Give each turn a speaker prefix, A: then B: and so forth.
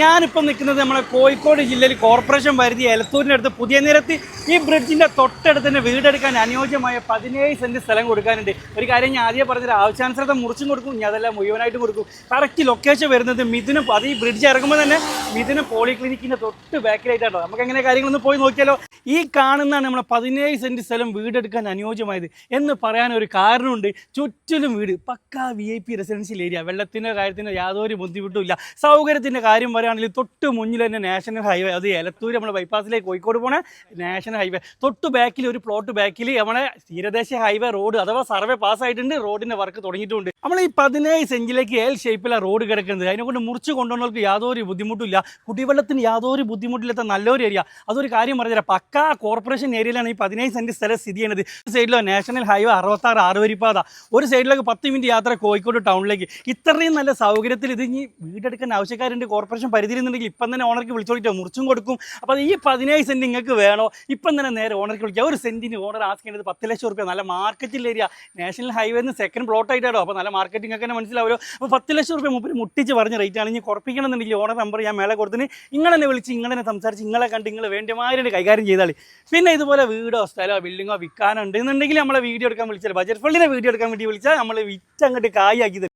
A: ഞാനിപ്പോൾ നിൽക്കുന്നത് നമ്മളെ കോഴിക്കോട് ജില്ലയിൽ കോർപ്പറേഷൻ പരിധി എലത്തൂരിന്റെ അടുത്ത് പുതിയ നിരത്തി ഈ ബ്രിഡ്ജിന്റെ തൊട്ടടുത്ത് തന്നെ വീടെടുക്കാൻ അനുയോജ്യമായ പതിനേഴ് സെന്റ് സ്ഥലം കൊടുക്കാനുണ്ട്. ഒരു കാര്യം ഞാൻ ആദ്യം പറഞ്ഞത് ആവശ്യാനുസൃതം മുറിച്ചും കൊടുക്കും ഞാൻ അതെല്ലാം മുഴുവനായിട്ടും കൊടുക്കും. കറക്റ്റ് ലൊക്കേഷൻ വരുന്നത് മിഥുനം. അത് ഈ ബ്രിഡ്ജ് ഇറങ്ങുമ്പോൾ തന്നെ മിഥുനം പോളിക്ലിനിക്കിന്റെ തൊട്ട് ബാക്കിലായിട്ടാണോ നമുക്ക് എങ്ങനെ കാര്യങ്ങളൊന്നും പോയി നോക്കിയാലോ? ഈ കാണുന്നതാണ് നമ്മളെ പതിനേഴ് സെന്റ് സ്ഥലം വീടെടുക്കാൻ അനുയോജ്യമായത് എന്ന് പറയാൻ ഒരു കാരണമുണ്ട്. ചുറ്റിലും വീട്. പക്കാ V I P residential area വെള്ളത്തിന്റെ കാര്യത്തിന് യാതൊരു ബുദ്ധിമുട്ടും ഇല്ല. സൗകര്യത്തിന്റെ കാര്യം പറയുകയാണെങ്കിൽ തൊട്ട് മുന്നിൽ തന്നെ നാഷണൽ ഹൈവേ. അത് എലത്തൂർ നമ്മളെ ബൈപ്പാസിലേക്ക് കോഴിക്കോട് പോണ നാഷണൽ ഹൈവേ. തൊട്ട് ബാക്കിൽ ഒരു പ്ലോട്ട് ബാക്കിൽ നമ്മളെ തീരദേശ ഹൈവേ റോഡ് അഥവാ സർവേ പാസ്സായിട്ടുണ്ട് റോഡിന്റെ വർക്ക് തുടങ്ങിയിട്ടുണ്ട്. നമ്മൾ ഈ പതിനേഴ് സെഞ്ചിലേക്ക് എൽ ഷേപ്പിലാണ് റോഡ് കിടക്കുന്നത്. അതിനെ കൊണ്ട് മുറിച്ച് കൊണ്ടുവന്നവർക്ക് യാതൊരു ബുദ്ധിമുട്ടില്ല കുടിവെള്ളത്തിന് യാതൊരു ബുദ്ധിമുട്ടില്ലാത്ത നല്ലൊരു ഏരിയ അതൊരു കാര്യം പറഞ്ഞുതരാം. പക്കാ കോർപ്പറേഷൻ ഏരിയയിലാണ് ഈ പതിനേഴ് സെന്റ് സ്ഥലം സ്ഥിതി ചെയ്യുന്നത്. ഒരു സൈഡിലോ നാഷണൽ ഹൈവേ അറുപത്താറ് ആറുവരിപ്പാത. ഒരു സൈഡിലേക്ക് പത്ത് മിനിറ്റ് യാത്ര കോഴിക്കോട് ടൗണിലേക്ക് ഇത്രയും നല്ല സൗകര്യത്തിൽ ഇത് ഇനി വീടെടുക്കാൻ ആവശ്യക്കാരുണ്ട് കോർപ്പറേഷൻ പരിധിയിലുണ്ടെങ്കിൽ ഇപ്പം തന്നെ ഓണർക്ക് വിളിച്ചോളിട്ടോ മുറിച്ചും കൊടുക്കും. അപ്പോൾ ഈ പതിനേഴ് സെന്റ് നിങ്ങൾക്ക് വേണോ? ഇപ്പം തന്നെ നേരെ ഓണർക്ക് വിളിക്കുക ഒരു സെന്റിന് ഓണർ ആസ്കേണ്ടത് പത്ത് ലക്ഷം റുപ്യ. നല്ല മാർക്കറ്റിൽ ഏരിയ നാഷണൽ ഹൈവേ നിന്ന് സെക്കൻഡ് പ്ലോട്ട് ആയിട്ടാണോ? അപ്പോൾ നല്ല മാർക്കറ്റിംഗ് ഒക്കെ തന്നെ മനസ്സിലാവുമല്ലോ. അപ്പോൾ പത്ത് ലക്ഷം റുപ്യ മുമ്പിൽ മുട്ടിച്ച് പറഞ്ഞ റേറ്റ് ആണ്. ഇനി കുറപ്പിക്കണമെന്നുണ്ടെങ്കിൽ ഓണർ നമ്പർ ഞാൻ മേലെ കൊടുത്തിന് ഇങ്ങനെ വിളിച്ച് ഇങ്ങനെ സംസാരിച്ച് ഇങ്ങളെ കണ്ട് നിങ്ങൾ വേണ്ടമാതിരി കൈകാര്യം ചെയ്താളി. പിന്നെ ഇതുപോലെ വീടോ സ്ഥലമോ ബിൽഡിങ്ങോ വിൽക്കാനുണ്ട് എന്നുണ്ടെങ്കിൽ നമ്മളെ വീഡിയോ എടുക്കാൻ വിളിച്ചാൽ ബജറ്റ് ഫണ്ടിനെ വീഡിയോ എടുക്കാൻ വേണ്ടി വിളിച്ചാൽ നമ്മൾ വിറ്റ് അങ്ങോട്ട് കായാക്കി